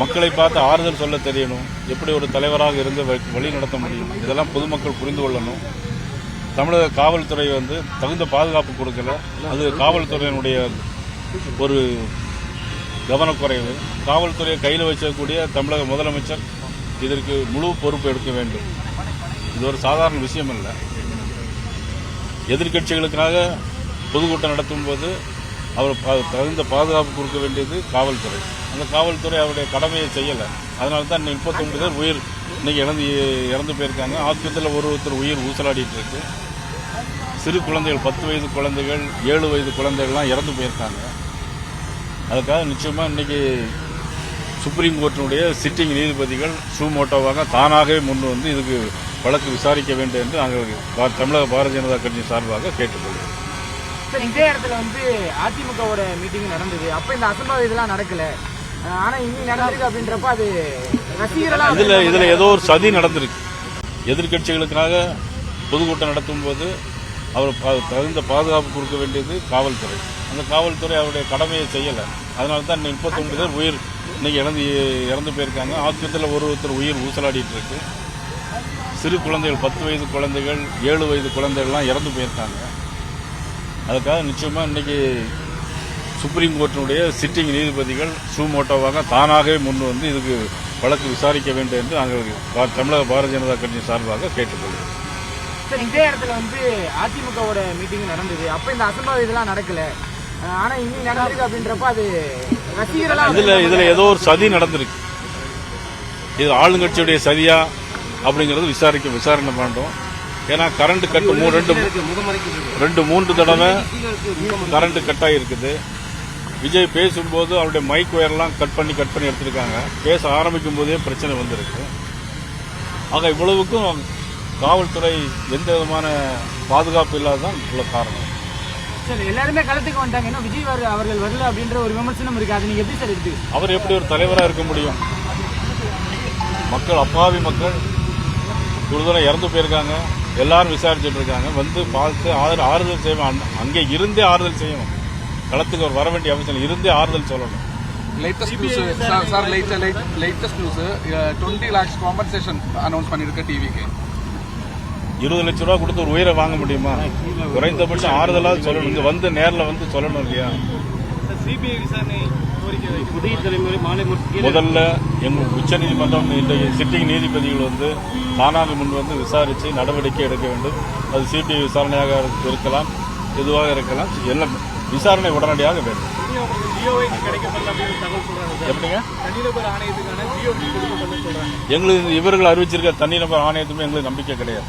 மக்களை பார்த்து ஆறுதல் சொல்ல தெரியணும். எப்படி ஒரு தலைவராக இருந்து வழி நடத்த முடியும்? இதெல்லாம் பொதுமக்கள் புரிந்து கொள்ளணும். தமிழக காவல்துறை வந்து தகுந்த பாதுகாப்பு கொடுக்கல. அது காவல்துறையினுடைய ஒரு கவனக்குறைவு. காவல்துறையை கையில் வச்சக்கூடிய தமிழக முதலமைச்சர் இதற்கு முழு பொறுப்பு எடுக்க வேண்டும். இது ஒரு சாதாரண விஷயம் இல்லை எதிர்க்கட்சிகளுக்காக பொதுக்கூட்டம் நடத்தும் போது அவர் தகுந்த பாதுகாப்பு கொடுக்க வேண்டியது காவல்துறை. அந்த காவல்துறை அவருடைய கடமையை செய்யலை. அதனால தான் முப்பத்தொன்பது பேர் உயிர் இன்னைக்கு இறந்து இறந்து போயிருக்காங்க. ஆஸ்பத்திரியில் ஒரு ஒருத்தர் உயிர் ஊசலாடிட்டு இருக்கு. சிறு குழந்தைகள் பத்து வயது குழந்தைகள் ஏழு வயது குழந்தைகள்லாம் இறந்து போயிருக்காங்க. அதுக்காக நிச்சயமாக இன்னைக்கு சுப்ரீம் கோர்ட்டினுடைய சிட்டிங் நீதிபதிகள் சூமோட்டோவாக தானாகவே முன் வந்து இதுக்கு வழக்கு விசாரிக்க வேண்டும் என்று நாங்கள் பா- தமிழக பாரதிய ஜனதா கட்சி சார்பாக கேட்டுக்கொள்கிறோம். சார் இதே இடத்துல வந்து அதிமுகவோட மீட்டிங் நடந்தது. அப்ப இந்த அசம்பாவிதம் இதெல்லாம் நடக்கல. அஹ் ஆனா இன்னைக்கு நடந்திருக்கு அப்படின்றப்ப அது ரசிகர்களா இதுல இதுல ஏதோ ஒரு சதி நடந்திருக்கு. எதிர்க்கட்சிகளுக்காக பொதுக்கூட்டம் நடத்தும் போது அவர் தகுந்த பாதுகாப்பு கொடுக்க வேண்டியது காவல்துறை. அந்த காவல்துறை அவருடைய கடமையை செய்யலை. அதனால தான் முப்பத்தொன்பது பேர் உயிர் இன்னைக்கு இறந்து இறந்து போயிருக்காங்க. ஆஸ்பத்திரியில் ஒரு ஒருத்தர் உயிர் ஊசலாடிட்டு இருக்கு. சிறு குழந்தைகள் பத்து வயது குழந்தைகள் ஏழு வயது குழந்தைகள்லாம் இறந்து போயிருக்காங்க. அதுக்காக நிச்சயமாக இன்னைக்கு சுப்ரீம் கோர்ட்டினுடைய சிட்டிங் நீதிபதிகள் சூமோட்டோவாக தானாகவே முன் வந்து இதுக்கு வழக்கு விசாரிக்க வேண்டும் என்று நாங்கள் தமிழக பாரதிய ஜனதா கட்சி சார்பாக கேட்டுக்கொள்கிறோம். சார் இதே இடத்துல வந்து அதிமுகவோட மீட்டிங் நடந்தது. அப்ப இந்த அசம்பாவிதம் இதெல்லாம் நடக்கல. அஹ் ஆனா இன்னைக்கு நடந்திருக்கு அப்படின்றப்ப அது ரசிகர்களா இதுல இதுல ஏதோ ஒரு சதி நடந்திருக்கு. இது ஆளுங்கட்சியுடைய சதியா அப்படிங்கறது விசாரிக்க விசாரணை பண்ணோம் ஏன்னா கரண்ட் கட்டு மூ- ரெண்டு ரெண்டு மூன்று தடவை கரண்ட் கட் ஆகிருக்குது விஜய் பேசும்போது அவருடைய மைக் ஒயர்லாம் கட் பண்ணி கட் பண்ணி எடுத்திருக்காங்க. பேச ஆரம்பிக்கும் போதே பிரச்சனை வந்திருக்கு. ஆக இவ்வளவுக்கும் காவல்துறை எந்த விதமான பாதுகாப்பு இல்லாததான் உள்ள காரணம். சார் எல்லாருமே களத்துக்கு வந்துட்டாங்க. இன்னும் விஜய் அவர்- அவர்கள் வரல அப்படின்ற ஒரு விமர்சனம் இருக்கு. அது நீங்க எப்படி சார் இருக்கு அவர் எப்படி ஒரு தலைவராக இருக்க முடியும்? மக்கள் அப்பாவி மக்கள் ஒரு தடவை இறந்து போயிருக்காங்க. எல்லாரும் விசாரிச்சுட்டு இருக்காங்க. வந்து பார்த்து ஆறு- ஆறுதல் செய்வோம் அங்க- அங்கே இருந்தே ஆறுதல் செய்யணும். களத்துக்கு அவர் வர வேண்டிய அவசியம். இருந்தே ஆறுதல் சொல்லணும். Latest news sir sir latest news twenty lakhs compensation announce பண்ணியிருக்க டிவிக்கு இருபது லட்ச ரூபா கொடுத்து ஒரு உயிரை வாங்க முடியுமா? குறைந்தபட்சம் ஆறுதலாக சொல்லணும். இங்க வந்து நேரில் வந்து சொல்லணும் இல்லையா? சிபிஐ விசாரணை புதிய தலைமுறை மாலை முதல்ல எங்கள் உச்சநீதிமன்றம் இன்றைய சிட்டிங் நீதிபதிகள் வந்து தானாக முன் வந்து விசாரித்து நடவடிக்கை எடுக்க வேண்டும். அது சிபிஐ விசாரணையாக இருக்கலாம் எதுவாக இருக்கலாம் எல்லாம் விசாரணை உடனடியாக வேண்டும். எப்படிங்க? எங்களுக்கு இவர்கள் அறிவிச்சிருக்க தனிநபர் ஆணையத்துமே எங்களுக்கு நம்பிக்கை கிடையாது.